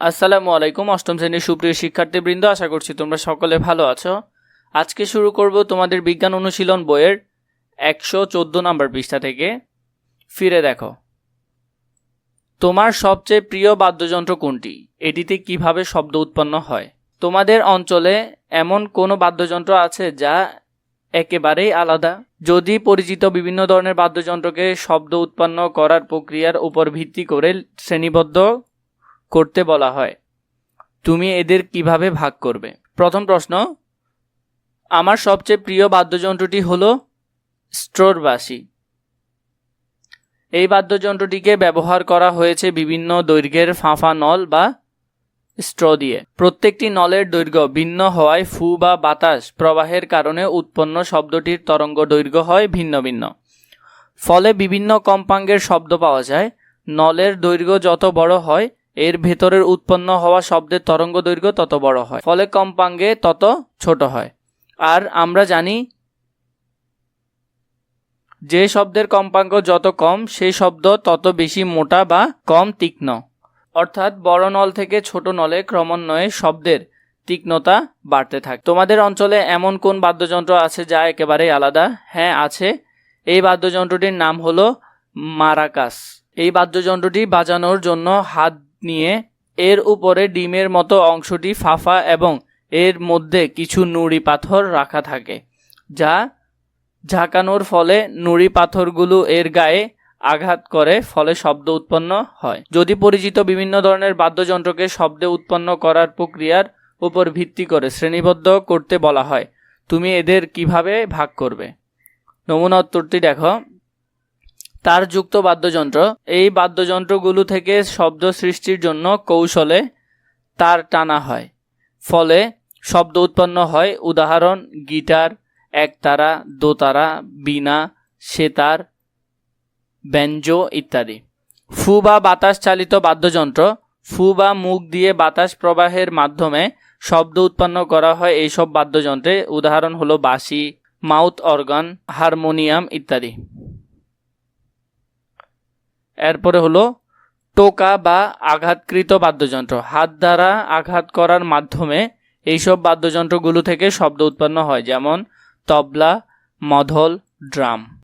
আসসালামু আলাইকুম, অষ্টম শ্রেণির সুপ্রিয় শিক্ষার্থীবৃন্দ, আশা করছি তোমরা সকলে ভালো আছো। আজকে শুরু করব তোমাদের বিজ্ঞান অনুশীলন বইয়ের একশো চোদ্দ নম্বর পৃষ্ঠা থেকে। ফিরে দেখো। তোমার সবচেয়ে প্রিয় বাদ্যযন্ত্র কোনটি? এটিতে কীভাবে শব্দ উৎপন্ন হয়? তোমাদের অঞ্চলে এমন কোনো বাদ্যযন্ত্র আছে যা একেবারেই আলাদা? যদি পরিচিত বিভিন্ন ধরনের বাদ্যযন্ত্রকে শব্দ উৎপন্ন করার প্রক্রিয়ার উপর ভিত্তি করে শ্রেণীবদ্ধ করতে বলা হয়। তুমি এদের কীভাবে ভাগ করবে? প্রথম প্রশ্ন, আমার সবচেয়ে প্রিয় বাদ্যযন্ত্রটি হলো স্ট্রোর বাঁশি এই বাদ্যযন্ত্রটিকে ব্যবহার করা হয়েছে বিভিন্ন দৈর্ঘ্যের ফাঁফা নল বা স্ট্র দিয়ে। প্রত্যেকটি নলের দৈর্ঘ্য ভিন্ন হওয়ায় ফু বা বাতাস প্রবাহের কারণে উৎপন্ন শব্দটির তরঙ্গ দৈর্ঘ্য হয় ভিন্ন ভিন্ন। ফলে বিভিন্ন কম্পাঙ্গের শব্দ পাওয়া যায়। নলের দৈর্ঘ্য যত বড় হয় এর ভেতরের উৎপন্ন হওয়া শব্দের তরঙ্গ দৈর্ঘ্য তত বড় হয়, ফলে কম্পাঙ্গে তত ছোট হয়। আর আমরা জানি যে শব্দের কম্পাঙ্ক যত কম, সেই শব্দ তত বেশি মোটা বা কম তীক্ষ্ণ। অর্থাৎ বড় নল থেকে ছোট নলে ক্রমান্বয়ে শব্দের তীক্ষ্ণতা বাড়তে থাকে। তোমাদের অঞ্চলে এমন কোন বাদ্যযন্ত্র আছে যা একেবারেই আলাদা? হ্যাঁ আছে। এই বাদ্যযন্ত্রটির নাম হলো মারাকাস। এই বাদ্যযন্ত্রটি বাজানোর জন্য হাত নিয়ে এর উপরে ডিমের মতো অংশটি ফাফা এবং এর মধ্যে কিছু নুড়ি পাথর রাখা থাকে, যা ঝাঁকানোর ফলে নুড়ি পাথরগুলো এর গায়ে আঘাত করে, ফলে শব্দ উৎপন্ন হয়। যদি পরিচিত বিভিন্ন ধরনের বাদ্যযন্ত্রকে শব্দে উৎপন্ন করার প্রক্রিয়ার উপর ভিত্তি করে শ্রেণীবদ্ধ করতে বলা হয়, তুমি এদের কীভাবে ভাগ করবে? নমুনা উত্তরটি দেখো। তার যুক্ত বাদ্যযন্ত্র। এই বাদ্যযন্ত্রগুলো থেকে শব্দ সৃষ্টির জন্য কৌশলে তার টানা হয়। ফলে শব্দ উৎপন্ন হয়, উদাহরণ, গিটার, একতারা, দোতারা বীণা সেতার, ব্যঞ্জো ইত্যাদি। ফু বা বাতাস চালিত বাদ্যযন্ত্র, ফু বা মুখ দিয়ে বাতাস প্রবাহের মাধ্যমে শব্দ উৎপন্ন করা হয় এইসব বাদ্যযন্ত্রে। উদাহরণ হলো বাঁশি, মাউথ অর্গান, হারমোনিয়াম ইত্যাদি। এরপরে হলো টোকা বা আঘাতকৃত বাদ্যযন্ত্র। হাত দ্বারা আঘাত করার মাধ্যমে এইসব বাদ্যযন্ত্রগুলো থেকে শব্দ উৎপন্ন হয়, যেমন তবলা মধল ড্রাম।